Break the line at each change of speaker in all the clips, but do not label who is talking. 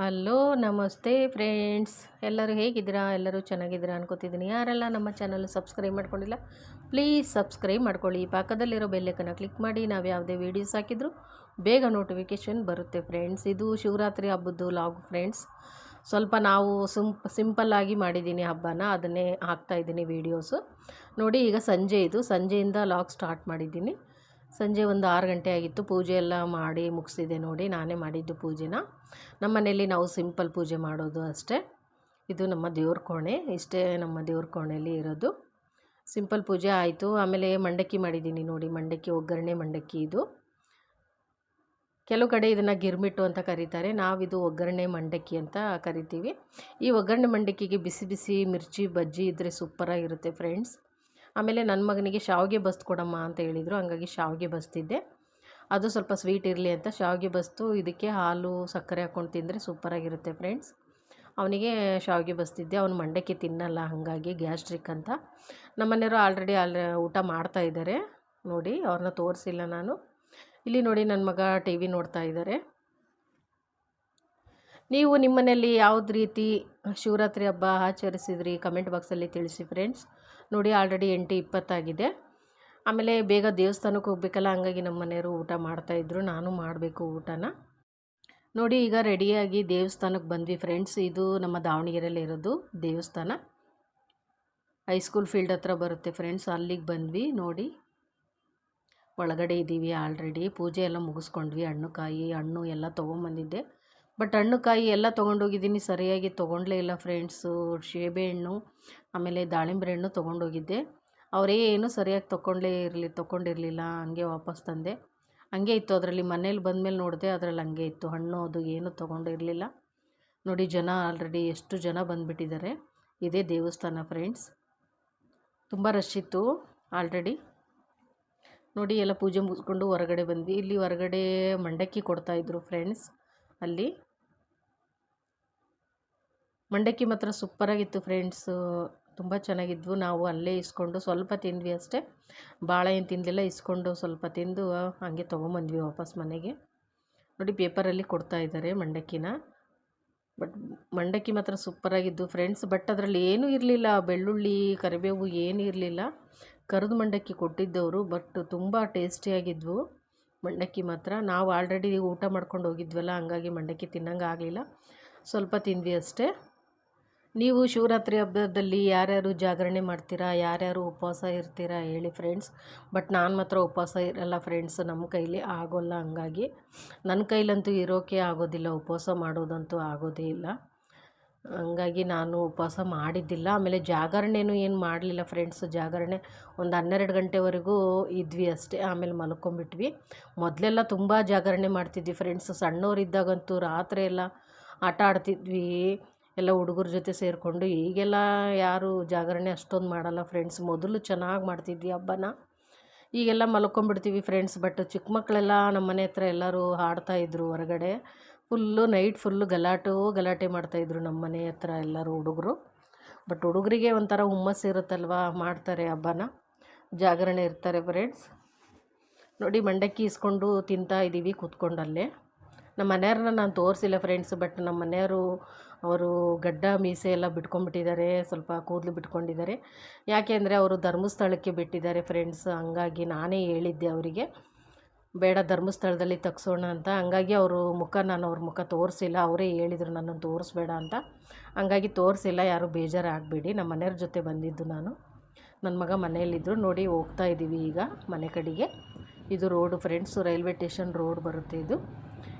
Hello ನಮಸ್ತೆ friends. ಎಲ್ಲರೂ ಹೇಗಿದ್ದೀರಾ? ಎಲ್ಲರೂ ಚೆನ್ನಾಗಿದ್ದೀರಾ ಅನ್ಕೋತಿದ್ದೀನಿ. ಯಾರೆಲ್ಲ ನಮ್ಮ ಚಾನಲ್ ಸಬ್ಸ್ಕ್ರೈಬ್ ಮಾಡ್ಕೊಂಡಿಲ್ಲ, ಪ್ಲೀಸ್ ಸಬ್ಸ್ಕ್ರೈಬ್ ಮಾಡ್ಕೊಳ್ಳಿ. ಪಕ್ಕದಲ್ಲಿರೋ ಬೆಲ್ಲೈಕನ್ನ ಕ್ಲಿಕ್ ಮಾಡಿ, ನಾವು ಯಾವುದೇ ವೀಡಿಯೋಸ್ ಹಾಕಿದ್ರು ಬೇಗ ನೋಟಿಫಿಕೇಷನ್ ಬರುತ್ತೆ ಫ್ರೆಂಡ್ಸ್. ಇದು ಶಿವರಾತ್ರಿ ಹಬ್ಬದ್ದು ಲಾಗ್ ಫ್ರೆಂಡ್ಸ್. ಸ್ವಲ್ಪ ನಾವು ಸಿಂಪ್ ಸಿಂಪಲ್ಲಾಗಿ ಮಾಡಿದ್ದೀನಿ ಹಬ್ಬನ. ಅದನ್ನೇ ಹಾಕ್ತಾಯಿದ್ದೀನಿ ವೀಡಿಯೋಸು. ನೋಡಿ, ಈಗ ಸಂಜೆ ಇದು. ಸಂಜೆಯಿಂದ ಲಾಗ್ ಸ್ಟಾರ್ಟ್ ಮಾಡಿದ್ದೀನಿ. ಸಂಜೆ ಒಂದು ಆರು ಗಂಟೆ ಆಗಿತ್ತು. ಪೂಜೆ ಎಲ್ಲ ಮಾಡಿ ಮುಗಿಸಿದೆ ನೋಡಿ, ನಾನೇ ಮಾಡಿದ್ದು ಪೂಜೆನ. ನಮ್ಮ ಮನೆಯಲ್ಲಿ ನಾವು ಸಿಂಪಲ್ ಪೂಜೆ ಮಾಡೋದು ಅಷ್ಟೇ. ಇದು ನಮ್ಮ ದೇವ್ರ ಕೋಣೆ, ಇಷ್ಟೇ ನಮ್ಮ ದೇವ್ರ ಕೋಣೆಯಲ್ಲಿ ಇರೋದು. ಸಿಂಪಲ್ ಪೂಜೆ ಆಯಿತು. ಆಮೇಲೆ ಮಂಡಕ್ಕಿ ಮಾಡಿದ್ದೀನಿ ನೋಡಿ, ಮಂಡಕ್ಕಿ, ಒಗ್ಗರಣೆ ಮಂಡಕ್ಕಿ ಇದು. ಕೆಲವು ಕಡೆ ಇದನ್ನು ಗಿರ್ಮಿಟ್ಟು ಅಂತ ಕರೀತಾರೆ. ನಾವಿದು ಒಗ್ಗರಣೆ ಮಂಡಕ್ಕಿ ಅಂತ ಕರಿತೀವಿ. ಈ ಒಗ್ಗರಣೆ ಮಂಡಕ್ಕಿಗೆ ಬಿಸಿ ಬಿಸಿ ಮಿರ್ಚಿ ಬಜ್ಜಿ ಇದ್ದರೆ ಸೂಪರಾಗಿರುತ್ತೆ ಫ್ರೆಂಡ್ಸ್. ಆಮೇಲೆ ನನ್ನ ಮಗನಿಗೆ ಶಾವಿಗೆ ಬಸ್ತು ಕೊಡಮ್ಮ ಅಂತ ಹೇಳಿದರು, ಹಂಗಾಗಿ ಶಾವಿಗೆ ಬಸ್ತಿದ್ದೆ. ಅದು ಸ್ವಲ್ಪ ಸ್ವೀಟ್ ಇರಲಿ ಅಂತ ಶಾವಿಗೆ ಬಸ್ತು, ಇದಕ್ಕೆ ಹಾಲು, ಸಕ್ಕರೆ ಹಾಕ್ಕೊಂಡು ತಿಂದರೆ ಸೂಪರಾಗಿರುತ್ತೆ ಫ್ರೆಂಡ್ಸ್. ಅವನಿಗೆ ಶಾವಿಗೆ ಬಸ್ತಿದ್ದೆ, ಅವನು ಮಂಡಕ್ಕಿ ತಿನ್ನಲ್ಲ, ಹಾಗಾಗಿ ಗ್ಯಾಸ್ಟ್ರಿಕ್ ಅಂತ. ನಮ್ಮನೆಯವರು ಆಲ್ರೆಡಿ ಆಲ್ ಊಟ ಮಾಡ್ತಾ ಇದ್ದಾರೆ. ನೋಡಿ, ಅವ್ರನ್ನ ತೋರಿಸಿಲ್ಲ ನಾನು. ಇಲ್ಲಿ ನೋಡಿ ನನ್ನ ಮಗ ಟಿ ವಿ ನೋಡ್ತಾ ಇದ್ದಾರೆ. ನೀವು ನಿಮ್ಮನೇಲಿ ಯಾವ್ದು ರೀತಿ ಶಿವರಾತ್ರಿ ಹಬ್ಬ ಆಚರಿಸಿದ್ರಿ? ಕಮೆಂಟ್ ಬಾಕ್ಸಲ್ಲಿ ತಿಳಿಸಿ ಫ್ರೆಂಡ್ಸ್ ನೋಡಿ ಆಲ್ರೆಡಿ ಎಂಟು ಇಪ್ಪತ್ತಾಗಿದೆ ಆಮೇಲೆ ಬೇಗ ದೇವಸ್ಥಾನಕ್ಕೆ ಹೋಗ್ಬೇಕಲ್ಲ, ಹಂಗಾಗಿ ನಮ್ಮ ಮನೆಯವರು ಊಟ ಮಾಡ್ತಾಯಿದ್ರು ನಾನು ಮಾಡಬೇಕು ಊಟನ. ನೋಡಿ, ಈಗ ರೆಡಿಯಾಗಿ ದೇವಸ್ಥಾನಕ್ಕೆ ಬಂದ್ವಿ ಫ್ರೆಂಡ್ಸ್ ಇದು ನಮ್ಮ ದಾವಣಗೆರೆಯಲ್ಲಿ ಇರೋದು ದೇವಸ್ಥಾನ. ಹೈಸ್ಕೂಲ್ ಫೀಲ್ಡ್ ಹತ್ರ ಬರುತ್ತೆ ಫ್ರೆಂಡ್ಸ್ ಅಲ್ಲಿಗೆ ಬಂದ್ವಿ, ನೋಡಿ. ಒಳಗಡೆ ಇದ್ದೀವಿ ಆಲ್ರೆಡಿ ಪೂಜೆ ಎಲ್ಲ ಮುಗಿಸ್ಕೊಂಡ್ವಿ, ಹಣ್ಣು ಕಾಯಿ, ಹಣ್ಣು ಎಲ್ಲ ತೊಗೊಂಬಂದಿದ್ದೆ. ಬಟ್ ಹಣ್ಣು ಕಾಯಿ ಎಲ್ಲ ತೊಗೊಂಡೋಗಿದ್ದೀನಿ, ಸರಿಯಾಗಿ ತೊಗೊಂಡ್ಲೇ ಇಲ್ಲ ಫ್ರೆಂಡ್ಸು ಸೇಬೆ ಹಣ್ಣು, ಆಮೇಲೆ ದಾಳಿಂಬೆ ಹಣ್ಣು ತೊಗೊಂಡೋಗಿದ್ದೆ. ಅವರೇನು ಸರಿಯಾಗಿ ತೊಗೊಂಡೇ ಇರಲಿ ತೊಗೊಂಡಿರಲಿಲ್ಲ ಹಂಗೆ ವಾಪಸ್ ತಂದೆ. ಹಂಗೆ ಇತ್ತು ಅದರಲ್ಲಿ. ಮನೇಲಿ ಬಂದಮೇಲೆ ನೋಡಿದೆ, ಅದರಲ್ಲಿ ಹಂಗೆ ಇತ್ತು. ಹಣ್ಣು ಅದು ಏನು ತೊಗೊಂಡಿರಲಿಲ್ಲ. ನೋಡಿ, ಜನ ಆಲ್ರೆಡಿ ಎಷ್ಟು ಜನ ಬಂದುಬಿಟ್ಟಿದ್ದಾರೆ. ಇದೇ ದೇವಸ್ಥಾನ ಫ್ರೆಂಡ್ಸ್ ತುಂಬ ರಶ್ ಇತ್ತು ಆಲ್ರೆಡಿ ನೋಡಿ, ಎಲ್ಲ ಪೂಜೆ ಮುಗಿಸ್ಕೊಂಡು ಹೊರಗಡೆ ಬಂದ್ವಿ. ಇಲ್ಲಿ ಹೊರಗಡೆ ಮಂಡಕ್ಕಿ ಕೊಡ್ತಾಯಿದ್ರು ಫ್ರೆಂಡ್ಸ್ ಅಲ್ಲಿ. ಮಂಡಕ್ಕಿ ಮಾತ್ರ ಸೂಪರಾಗಿತ್ತು ಫ್ರೆಂಡ್ಸು. ತುಂಬ ಚೆನ್ನಾಗಿದ್ವು. ನಾವು ಅಲ್ಲೇ ಇಸ್ಕೊಂಡು ಸ್ವಲ್ಪ ತಿಂದ್ವಿ ಅಷ್ಟೇ. ಭಾಳ ಏನು ತಿನ್ನಲಿಲ್ಲ ಇಸ್ಕೊಂಡು ಸ್ವಲ್ಪ ತಿಂದು ಹಾಗೆ ತೊಗೊಂಬಂದ್ವಿ ವಾಪಸ್ ಮನೆಗೆ. ನೋಡಿ, ಪೇಪರಲ್ಲಿ ಕೊಡ್ತಾ ಇದ್ದಾರೆ ಮಂಡಕ್ಕಿನ. ಬಟ್ ಮಂಡಕ್ಕಿ ಮಾತ್ರ ಸೂಪರಾಗಿದ್ದು ಫ್ರೆಂಡ್ಸ್. ಬಟ್ ಅದರಲ್ಲಿ ಏನೂ ಇರಲಿಲ್ಲ. ಬೆಳ್ಳುಳ್ಳಿ, ಕರಿಬೇವು ಏನೂ ಇರಲಿಲ್ಲ. ಕರಿದು ಮಂಡಕ್ಕಿ ಕೊಟ್ಟಿದ್ದವರು, ಬಟ್ ತುಂಬ ಟೇಸ್ಟಿಯಾಗಿದ್ವು. ಮಂಡಕ್ಕಿ ಮಾತ್ರ. ನಾವು ಆಲ್ರೆಡಿ ಊಟ ಮಾಡ್ಕೊಂಡು ಹೋಗಿದ್ವಲ್ಲ, ಹಂಗಾಗಿ ಮಂಡಕ್ಕಿ ತಿನ್ನಂಗೆ ಆಗಲಿಲ್ಲ. ಸ್ವಲ್ಪ ತಿಂದ್ವಿ ಅಷ್ಟೇ. ನೀವು ಶಿವರಾತ್ರಿ ಹಬ್ಬದಲ್ಲಿ ಯಾರ್ಯಾರು ಜಾಗರಣೆ ಮಾಡ್ತೀರಾ, ಯಾರ್ಯಾರು ಉಪವಾಸ ಇರ್ತೀರಾ ಹೇಳಿ ಫ್ರೆಂಡ್ಸ್ ಬಟ್ ನಾನು ಮಾತ್ರ ಉಪವಾಸ ಇರಲ್ಲ ಫ್ರೆಂಡ್ಸ್ ನಮ್ಮ ಕೈಲಿ ಆಗೋಲ್ಲ ಹಂಗಾಗಿ. ನನ್ನ ಕೈಲಂತೂ ಇರೋಕ್ಕೆ ಆಗೋದಿಲ್ಲ, ಉಪವಾಸ ಮಾಡೋದಂತೂ ಆಗೋದೇ ಇಲ್ಲ. ಹಂಗಾಗಿ ನಾನು ಉಪವಾಸ ಮಾಡಿದ್ದಿಲ್ಲ. ಆಮೇಲೆ ಜಾಗರಣೆನೂ ಏನು ಮಾಡಲಿಲ್ಲ ಫ್ರೆಂಡ್ಸ್ ಜಾಗರಣೆ. ಒಂದು ಹನ್ನೆರಡು ಗಂಟೆವರೆಗೂ ಇದ್ವಿ ಅಷ್ಟೇ. ಆಮೇಲೆ ಮಲ್ಕೊಂಬಿಟ್ವಿ ಮೊದಲೆಲ್ಲ ತುಂಬ ಜಾಗರಣೆ ಮಾಡ್ತಿದ್ವಿ ಫ್ರೆಂಡ್ಸ್ ಸಣ್ಣವರಿದ್ದಾಗಂತೂ ರಾತ್ರಿ ಎಲ್ಲ ಆಟ ಆಡ್ತಿದ್ವಿ. ಎಲ್ಲ ಹುಡುಗರ ಜೊತೆ ಸೇರಿಕೊಂಡು. ಈಗೆಲ್ಲ ಯಾರು ಜಾಗರಣೆ ಅಷ್ಟೊಂದು ಮಾಡಲ್ಲ ಫ್ರೆಂಡ್ಸ್ ಮೊದಲು ಚೆನ್ನಾಗಿ ಮಾಡ್ತಿದ್ವಿ ಹಬ್ಬನ. ಈಗೆಲ್ಲ ಮಲ್ಕೊಂಬಿಡ್ತೀವಿ ಫ್ರೆಂಡ್ಸ್ ಬಟ್ ಚಿಕ್ಕ ಮಕ್ಕಳೆಲ್ಲ ನಮ್ಮ ಮನೆ ಹತ್ರ ಎಲ್ಲರೂ ಹಾಡ್ತಾಯಿದ್ರು ಹೊರಗಡೆ. ಫುಲ್ಲು ನೈಟ್ ಫುಲ್ಲು ಗಲಾಟೆ ಗಲಾಟೆ ಮಾಡ್ತಾಯಿದ್ರು ನಮ್ಮ ಮನೆ ಹತ್ರ ಎಲ್ಲರೂ ಹುಡುಗರು. ಬಟ್ ಹುಡುಗರಿಗೆ ಒಂಥರ ಹುಮ್ಮಸ್ಸು ಇರುತ್ತಲ್ವಾ ಮಾಡ್ತಾರೆ ಹಬ್ಬನ? ಜಾಗರಣೆ ಇರ್ತಾರೆ ಫ್ರೆಂಡ್ಸ್ ನೋಡಿ ಮಂಡಕ್ಕಿ ಇಸ್ಕೊಂಡು ತಿಂತಾ ಇದ್ದೀವಿ ಕೂತ್ಕೊಂಡಲ್ಲೇ. ನಮ್ಮ ಮನೆಯವ್ರನ್ನ ನಾನು ತೋರಿಸಿಲ್ಲ ಫ್ರೆಂಡ್ಸ್ ಬಟ್ ನಮ್ಮ ಮನೆಯವರು, ಅವರು ಗಡ್ಡ, ಮೀಸೆ ಎಲ್ಲ ಬಿಟ್ಕೊಂಡ್ಬಿಟ್ಟಿದ್ದಾರೆ, ಸ್ವಲ್ಪ ಕೂದಲು ಬಿಟ್ಕೊಂಡಿದ್ದಾರೆ. ಯಾಕೆ ಅಂದರೆ ಅವರು ಧರ್ಮಸ್ಥಳಕ್ಕೆ ಬಿಟ್ಟಿದ್ದಾರೆ ಫ್ರೆಂಡ್ಸ್ ಹಂಗಾಗಿ ನಾನೇ ಹೇಳಿದ್ದೆ ಅವರಿಗೆ. ಬೇಡ ಧರ್ಮಸ್ಥಳದಲ್ಲಿ ತಗ್ಸೋಣ ಅಂತ. ಹಂಗಾಗಿ ಅವರು ಮುಖ ನಾನು ಅವ್ರ ಮುಖ ತೋರಿಸಿಲ್ಲ. ಅವರೇ ಹೇಳಿದರು ನನ್ನನ್ನು ತೋರಿಸ್ಬೇಡ ಅಂತ. ಹಂಗಾಗಿ ತೋರಿಸಿಲ್ಲ, ಯಾರು ಬೇಜಾರು ಆಗಬೇಡಿ ನಮ್ಮ ಮನೆಯವ್ರ ಜೊತೆ ಬಂದಿದ್ದು ನಾನು. ನನ್ನ ಮಗ ಮನೆಯಲ್ಲಿದ್ದರು ನೋಡಿ ಹೋಗ್ತಾ ಇದ್ದೀವಿ ಈಗ ಮನೆ ಕಡೆಗೆ. ಇದು road friends, railway station road ಬರುತ್ತೆ ಇದು.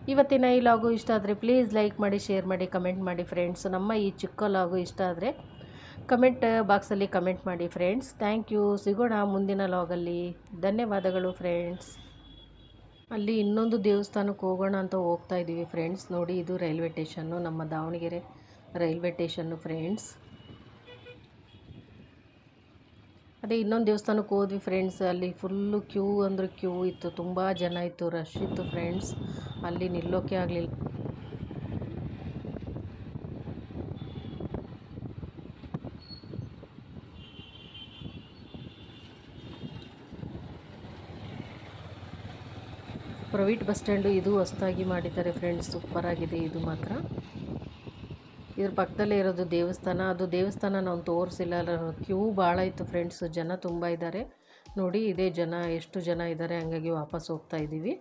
ಇವತ್ತಿನ ಈ ಲಾಗು ಇಷ್ಟ ಆದರೆ ಪ್ಲೀಸ್ ಲೈಕ್ ಮಾಡಿ, ಶೇರ್ ಮಾಡಿ, ಕಮೆಂಟ್ ಮಾಡಿ ಫ್ರೆಂಡ್ಸ್. ನಮ್ಮ ಈ ಚಿಕ್ಕ ಲಾಗು ಇಷ್ಟ ಆದರೆ ಕಮೆಂಟ್ ಬಾಕ್ಸಲ್ಲಿ ಕಮೆಂಟ್ ಮಾಡಿ ಫ್ರೆಂಡ್ಸ್. Thank you. ಸಿಗೋಣ ಮುಂದಿನ ಲಾಗಲ್ಲಿ. ಧನ್ಯವಾದಗಳು ಫ್ರೆಂಡ್ಸ್. ಅಲ್ಲಿ ಇನ್ನೊಂದು ದೇವಸ್ಥಾನಕ್ಕೆ ಹೋಗೋಣ ಅಂತ ಹೋಗ್ತಾ ಇದ್ದೀವಿ ಫ್ರೆಂಡ್ಸ್. ನೋಡಿ, ಇದು ರೈಲ್ವೆ ಸ್ಟೇಷನ್ನು, ನಮ್ಮ ದಾವಣಗೆರೆ ರೈಲ್ವೆ ಸ್ಟೇಷನ್ನು ಫ್ರೆಂಡ್ಸ್. ಅದೇ ಇನ್ನೊಂದು ದೇವಸ್ಥಾನಕ್ಕೆ ಹೋದ್ವಿ ಫ್ರೆಂಡ್ಸ್. ಅಲ್ಲಿ ಫುಲ್ಲು ಕ್ಯೂ ಅಂದರೆ ಕ್ಯೂ ಇತ್ತು, ತುಂಬ ಜನ ಇತ್ತು, ರಶ್ ಇತ್ತು ಫ್ರೆಂಡ್ಸ್. ಅಲ್ಲಿ ನಿಲ್ಲೋಕ್ಕೆ ಆಗಲಿಲ್ಲ. ಪ್ರೈವೇಟ್ ಬಸ್ ಸ್ಟ್ಯಾಂಡು ಇದು ಹೊಸ್ದಾಗಿ ಮಾಡಿದ್ದಾರೆ ಫ್ರೆಂಡ್ಸ್ ಸೂಪರಾಗಿದೆ ಇದು ಮಾತ್ರ. ಇದ್ರ ಪಕ್ಕದಲ್ಲೇ ಇರೋದು ದೇವಸ್ಥಾನ. ಅದು ದೇವಸ್ಥಾನ ನಾವು ತೋರಿಸಿಲ್ಲ ಕ್ಯೂ ಭಾಳ ಇತ್ತು ಫ್ರೆಂಡ್ಸ್ ಜನ ತುಂಬ ಇದ್ದಾರೆ ನೋಡಿ, ಇದೇ ಜನ, ಎಷ್ಟು ಜನ ಇದ್ದಾರೆ ಹಂಗಾಗಿ ವಾಪಸ್ ಹೋಗ್ತಾ ಇದ್ದೀವಿ